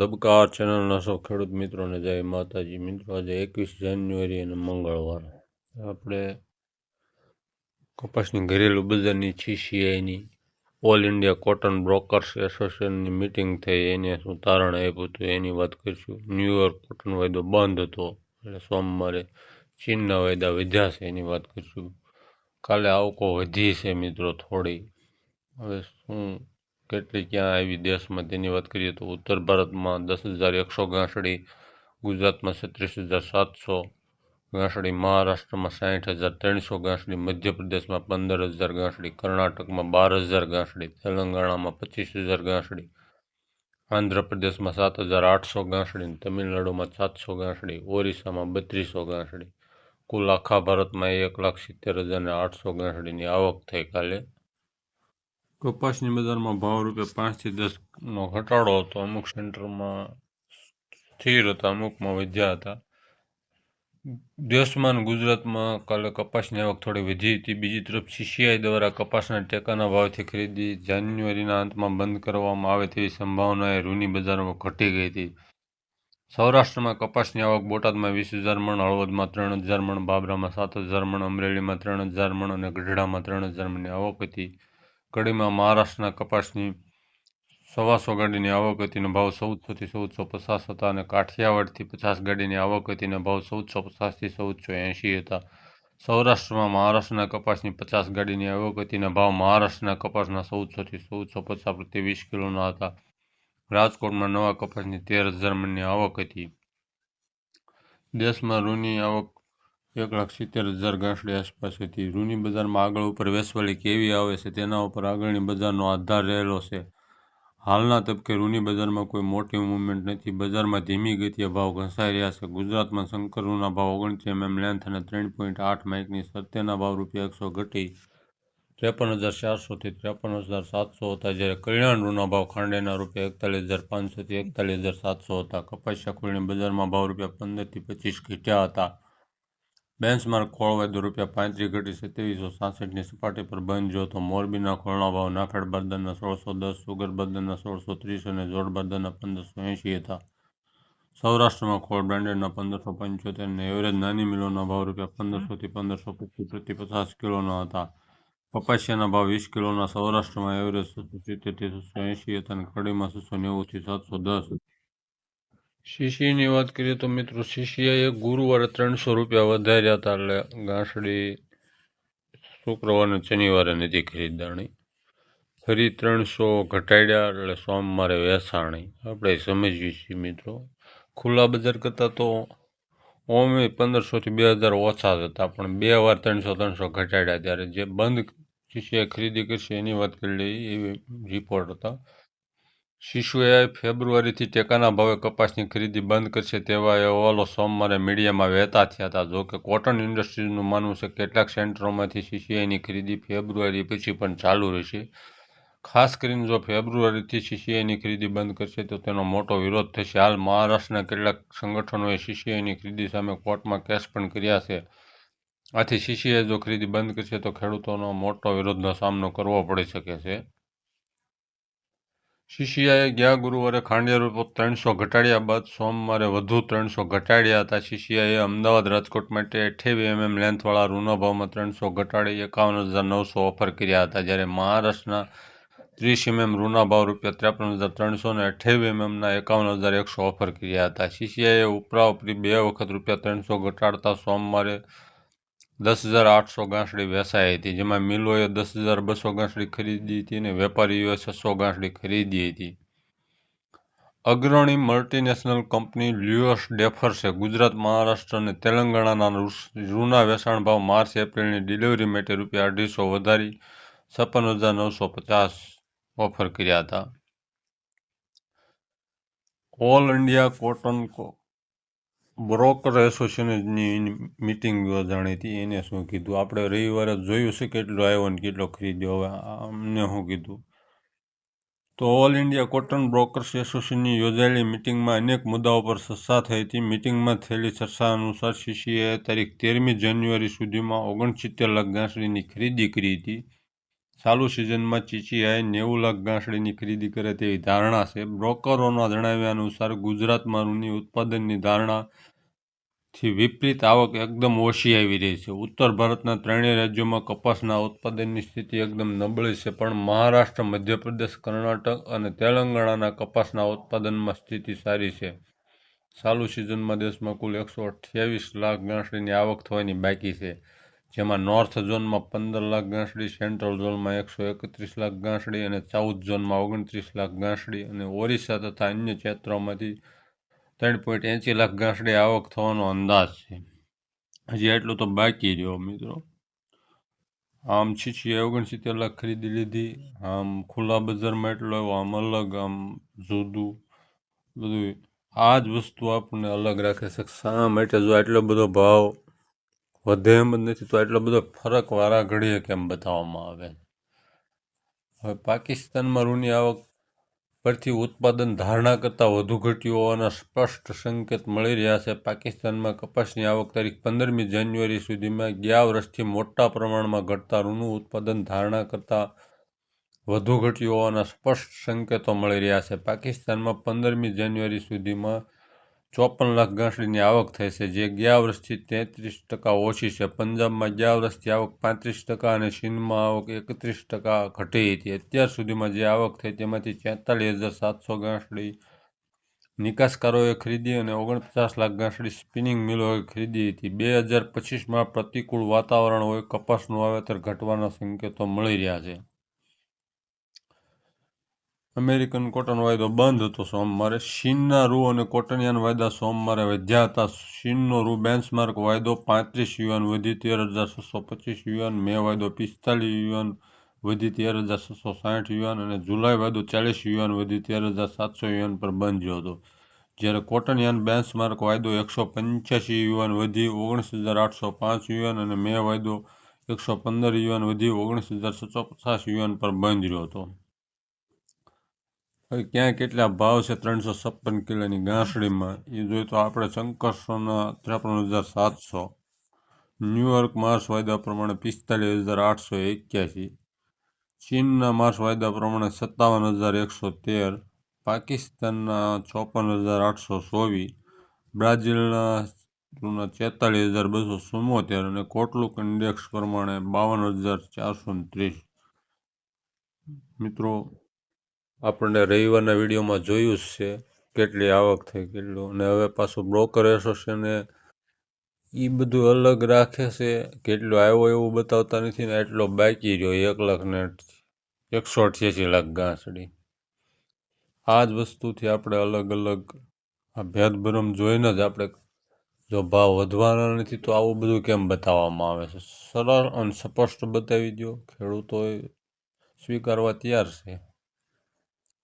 ધબકાર ચેનલના સૌ ખેડૂત મિત્રોને જય માતાજી. મિત્રો, આજે એકવીસ જાન્યુઆરી અને મંગળવાર. આપણે કપાસની ઘરેલું બજારની સીસીઆઈની ઓલ ઇન્ડિયા કોટન બ્રોકર્સ એસોસિએશનની મિટિંગ થઈ. એને શું તારણ આપ્યું હતું એની વાત કરીશું. ન્યુયોર્ક કોટન વાયદો બંધ હતો. એટલે સોમવારે ચીનના વાયદા વધ્યા છે એની વાત કરીશું. કાલે આવકો વધી છે મિત્રો થોડી. હવે શું કેટલી ક્યાં આવી દેશમાં? તેની વાત કરીએ તો ઉત્તર ભારતમાં દસ હજાર એકસો ગાંસડી, ગુજરાતમાં છત્રીસ હજાર સાતસો ગાંસડી, મહારાષ્ટ્રમાં સાઠ હજાર ત્રણસો ગાંસડી, મધ્યપ્રદેશમાં પંદર હજાર ગાંસડી, કર્ણાટકમાં બાર હજાર ગાંસડી, તેલંગાણામાં પચીસ હજાર ગાંસડી, આંધ્રપ્રદેશમાં સાત હજાર આઠસો ગાંસડી તમિલનાડુમાં સાતસો ગાંસડી, ઓરિસ્સામાં બત્રીસો ગાંસડી. કુલ આખા ભારતમાં એક લાખ સિત્તેર હજાર ને આઠસો ગાંસડીની આવક થઈ કાલે કપાસની બજારમાં ભાવ રૂપિયા પાંચથી દસનો ઘટાડો હતો. અમુક સેન્ટરમાં સ્થિર હતા, અમુકમાં વધ્યા હતા. દેશમાં ગુજરાતમાં કાલે કપાસની આવક થોડી વધી હતી. બીજી તરફ સીસીઆઈ દ્વારા કપાસના ટેકાના ભાવથી ખરીદી જાન્યુઆરીના અંતમાં બંધ કરવામાં આવે તેવી સંભાવનાએ રૂની બજારમાં ઘટી ગઈ હતી. સૌરાષ્ટ્રમાં કપાસની આવક બોટાદમાં વીસ હજાર મણ, હળવદમાં ત્રણ હજાર મણ, બાબરામાં સાત હજાર મણ, અમરેલીમાં ત્રણ હજાર મણ અને ગઢડામાં ત્રણ હજાર મણની આવક હતી. કડીમાં મહારાષ્ટ્રના કપાસની સવાસો ગાડીની આવક હતીનો ભાવ ચૌદસોથી ચૌદસો પચાસ હતા અને કાઠિયાવાડથી પચાસ ગાડીની આવક હતી ભાવ ચૌદસો પચાસથી ચૌદસો એંશી હતા. સૌરાષ્ટ્રમાં મહારાષ્ટ્રના કપાસની પચાસ ગાડીની આવક હતીના ભાવ મહારાષ્ટ્રના કપાસના ચૌદસોથી ચૌદસો પચાસ પ્રતિ વીસ કિલોના હતા. રાજકોટમાં નવા કપાસની તેર હજાર મણની આવક હતી દેશમાં રૂની આવક એક લાખ સિત્તેર હજાર ગાંસડી આસપાસ હતી. રૂની બજારમાં આગળ ઉપર વેસવાલી કેવી આવે છે તેના ઉપર આગળની બજારનો આધાર રહેલો છે. હાલના તબકે રૂની બજારમાં કોઈ મોટી મૂવમેન્ટ નથી. બજારમાં ધીમી ગતિએ ભાવ ઘસાઈ રહ્યા છે. ગુજરાતમાં શંકર રૂના ભાવ ઓગણત્રીસ એમએમ લેન્થ અને ત્રણ પોઈન્ટ આઠ માઇકની સત્યના ભાવ રૂપિયા એકસો ઘટી ત્રેપન હજાર ચારસોથી ત્રેપન હજાર સાતસો હતા. જ્યારે કલ્યાણ રૂના ભાવ ખાંડેના રૂપિયા એકતાલીસ હજાર પાંચસોથી એકતાલીસ હજાર સાતસો હતા. કપાસિયા ખોળની બજારમાં ભાવ રૂપિયા પંદરથી પચીસ ઘટ્યા હતા. બેન્ચમાર્ક ખોળ વાયદો રૂપિયા પાંત્રીસ ઘટી સત્યાવીસો સાસઠની સપાટી પર બંધ. જો તો મોરબીના ખોળના ભાવ નાફેડ બારદાના સોળસો દસ, સુગર બારદાના સોળસો ત્રીસ અને જોડ બારદાના પંદરસો એંશી હતા. સૌરાષ્ટ્રમાં ખોળ બ્રાન્ડેડના પંદરસો પંચોતેર અને એવરેજ નાની મિલોના ભાવ રૂપિયા પંદરસોથી પંદરસો પચીસ પ્રતિ પચાસ કિલોના હતા. કપાસિયાના ભાવ વીસ કિલોના સૌરાષ્ટ્રમાં એવરેજ છસો સિત્તેરથી છસો એંશી હતા અને કડીમાં છસો નેવુંથી સાતસો દસ. શીશીની વાત કરીએ તો મિત્રો શીશીએ ગુરુવારે ત્રણસો રૂપિયા વધાર્યા હતા એટલે ગાંસડી શુક્રવારે શનિવારે નથી ખરીદાણી ફરી ત્રણસો ઘટાડ્યા એટલે સોમવારે વેચાણી આપણે સમજીએ છીએ મિત્રો, ખુલ્લા બજાર કરતાં તો ઓમે પંદરસોથી બે હજાર ઓછા જ હતા, પણ બે વાર ત્રણસો ત્રણસો ઘટાડ્યા ત્યારે જે બંધ શીશીએ ખરીદી કરશે એની વાત કરી લઈએ એવી રિપોર્ટ હતા. શિશુએ ફેબ્રુઆરીથી ટેકાના ભાવે કપાસની ખરીદી બંધ કરશે તેવા અહેવાલો સોમવારે મીડિયામાં વહેતા થયા હતા. જોકે કોટન ઇન્ડસ્ટ્રીઝનું માનવું છે કેટલાક સેન્ટરોમાંથી સીસીઆઈની ખરીદી ફેબ્રુઆરી પછી પણ ચાલુ રહેશે. ખાસ કરીને જો ફેબ્રુઆરીથી સીસીઆઈની ખરીદી બંધ કરશે તો તેનો મોટો વિરોધ થશે. હાલ મહારાષ્ટ્રના કેટલાક સંગઠનોએ સીસીઆઈની ખરીદી સામે કોર્ટમાં કેસ પણ કર્યા છે. આથી સીસીઆઈ જો ખરીદી બંધ કરશે તો ખેડૂતોનો મોટો વિરોધનો સામનો કરવો પડી શકે છે. સીસીઆઈએ ગયા ગુરુવારે ખાંડિયા રૂપો ત્રણસો ઘટાડ્યા બાદ સોમવારે વધુ ત્રણસો ઘટાડ્યા હતા. સીસીઆઈએ અમદાવાદ રાજકોટ માટે અઠ્યાવી એમએમ લેન્થવાળા રૂના ભાવમાં ત્રણસો ઘટાડી એકાવન હજાર નવસો ઓફર કર્યા હતા. જ્યારે મહારાષ્ટ્રના ત્રીસ એમએમ રૂના ભાવ રૂપિયા ત્રેપન હજાર ત્રણસો ને અઠ્યાવી એમએમના એકાવન હજાર એકસો ઓફર કર્યા હતા. સીસીઆઈએ ઉપરાઉપરી બે વખત રૂપિયા ત્રણસો ઘટાડતા સોમવારે દસ હજાર આઠસો ગાંસડી વેચાઈ હતી, જેમાં મિલોએ દસ હજાર બસો ગાંસડી ખરીદી હતી અને વેપારીઓએ છસો ગાંસડી ખરીદી હતી. અગ્રણી મલ્ટીનેશનલ કંપની લ્યુઅસ ડેફર્સે ગુજરાત, મહારાષ્ટ્ર અને તેલંગાણાના જૂના વેચાણ ભાવ માર્ચ, એપ્રિલની ડિલિવરી માટે રૂપિયા અઢીસો વધારી છપ્પન હજાર નવસો પચાસ ઓફર કર્યા હતા. ઓલ ઇન્ડિયા કોટન બ્રોકર એસોસિએશનની મિટિંગ યોજાણી હતી, એને શું કીધું? આપણે રવિવારે જોયું છે કેટલો આવ્યો ને કેટલો ખરીદ્યો. હવે અમને શું કીધું? તો ઓલ ઇન્ડિયા કોટન બ્રોકર્સ એસોસિએશનની યોજાયેલી મિટિંગમાં અનેક મુદ્દાઓ પર ચર્ચા થઈ હતી. મિટિંગમાં થયેલી ચર્ચા અનુસાર સીસીએ તારીખ તેરમી જાન્યુઆરી સુધીમાં ઓગણસિત્તેર લાખ ગાંસડીની ખરીદી કરી હતી. ચાલુ સિઝનમાં ચીચીઆઈ નેવું લાખ ગાંસડીની ખરીદી કરે તેવી ધારણા છે. બ્રોકરોના જણાવ્યા અનુસાર, ગુજરાતમાં રૂની ઉત્પાદનની ધારણાથી વિપરીત આવક એકદમ ઓછી આવી રહી છે. ઉત્તર ભારતના ત્રણેય રાજ્યોમાં કપાસના ઉત્પાદનની સ્થિતિ એકદમ નબળી છે, પણ મહારાષ્ટ્ર, મધ્યપ્રદેશ, કર્ણાટક અને તેલંગાણાના કપાસના ઉત્પાદનમાં સ્થિતિ સારી છે. ચાલુ સિઝનમાં દેશમાં કુલ એકસો અઠ્યાવીસ લાખ ગાંસડીની આવક થવાની બાકી છે. જેમાં નોર્થ ઝોનમાં પંદર લાખ ગાંસડી સેન્ટ્રલ ઝોનમાં એકસો એકત્રીસ લાખ ગાંસડી અને સાઉથ ઝોનમાં ઓગણત્રીસ લાખ ગાંસડી અને ઓરિસ્સા તથા અન્ય ક્ષેત્રોમાંથી ત્રણ પોઈન્ટ એંસી લાખ ગાંસડી આવક થવાનો અંદાજ છે. હજી એટલું તો બાકી રહ્યો મિત્રો. આમ છીછીએ ઓગણસિત્તેર લાખ ખરીદી લીધી. આમ ખુલ્લા બજારમાં એટલો એવો આમ અલગ, આમ જુદું બધું. આ જ વસ્તુ આપણને અલગ રાખે છે. શા માટે જો આટલો બધો ભાવ વધે એમ જ નથી તો એટલો બધો ફરક વારા ઘડીએ કેમ બતાવવામાં આવે? હવે પાકિસ્તાનમાં રૂની આવક પરથી ઉત્પાદન ધારણા કરતાં વધુ ઘટ્યું હોવાના સ્પષ્ટ સંકેત મળી રહ્યા છે. પાકિસ્તાનમાં કપાસની આવક તારીખ પંદરમી જાન્યુઆરી સુધીમાં ગયા વર્ષથી મોટા પ્રમાણમાં ઘટતા ઋણનું ઉત્પાદન ધારણા કરતાં વધુ ઘટ્યું હોવાના સ્પષ્ટ સંકેતો મળી રહ્યા છે. પાકિસ્તાનમાં પંદરમી જાન્યુઆરી સુધીમાં ચોપન લાખ ગાંસડીની આવક થઈ છે, જે ગયા વર્ષથી તેત્રીસ ટકા ઓછી છે. પંજાબમાં ગયા વર્ષથી આવક પાંત્રીસ ટકા અને સિંધમાં આવક એકત્રીસ ટકા ઘટી હતી. અત્યાર સુધીમાં જે આવક થઈ તેમાંથી છેતાલીસ હજાર સાતસો ગાંસડી નિકાસકારોએ ખરીદી અને ઓગણપચાસ લાખ ગાંસડી સ્પિનિંગ મિલોએ ખરીદી હતી. બે હજાર પચીસમાં પ્રતિકૂળ વાતાવરણ હોય, કપાસનું વાવેતર ઘટવાના સંકેતો મળી રહ્યા છે. અમેરિકન કોટન વાયદો બંધ હતો સોમવારે. ચીનના રૂ અને કોટનિયાન વાયદા સોમવારે વધ્યા હતા. ચીનનો રૂ બેન્ચમાર્ક વાયદો પાંત્રીસ યુવાન વધી તેર હજાર છસો પચીસ યુએન મે વાયદો પિસ્તાલીસ યુએન વધી તેર હજાર છસો સાઠ યુવાન અને જુલાઈ વાયદો ચાલીસ યુવાન વધી તેર હજાર સાતસો યુએન પર બંધ્યો હતો. જ્યારે કોટનિયાન બેન્ચમાર્ક વાયદો એકસો પંચ્યાસી યુવાન વધી ઓગણીસ હજાર આઠસો પાંચ યુએન અને મે વાયદો એકસો પંદર યુવાન વધી ઓગણીસ હજાર છસો પચાસ યુએન પર બંધ રહ્યો હતો. હવે ક્યાં કેટલા ભાવ છે ત્રણસો છપ્પન કિલોની ગાંસડીમાં? એ જોઈએ તો આપણે શંકરસોના ત્રેપન હજાર સાતસો, ન્યુયોર્ક માર્સ વાયદા પ્રમાણે પિસ્તાલીસ હજાર આઠસો એક્યાસી, ચીનના માર્સ વાયદા પ્રમાણે સત્તાવન હજાર એકસો તેર, પાકિસ્તાનના ચોપન હજાર આઠસો ચોવીસ, બ્રાઝિલના છેતાલીસ હજાર બસો ચુમ્મોતેર અને કોટલુક ઇન્ડેક્સ પ્રમાણે બાવન હજાર ચારસો ત્રીસ. મિત્રો આપણને રવિવારના વિડીયોમાં જોયું જ છે, કેટલી આવક થઈ, કેટલું. અને હવે પાછું બ્રોકર એસોસિએશને એ બધું અલગ રાખે છે, કેટલું આવ્યો એવું બતાવતા નથી ને એટલો બાકી રહ્યો, એક લાખ ને એકસો અઠ્યાસી લાખ ગાંસડી. આ જ વસ્તુથી આપણે અલગ અલગ આ ભેદભરમ જોઈને જ આપણે જો ભાવ વધવાના નથી તો આવું બધું કેમ બતાવવામાં આવે છે? સરળ અને સ્પષ્ટ બતાવી દો ખેડૂતો સ્વીકારવા તૈયાર છે.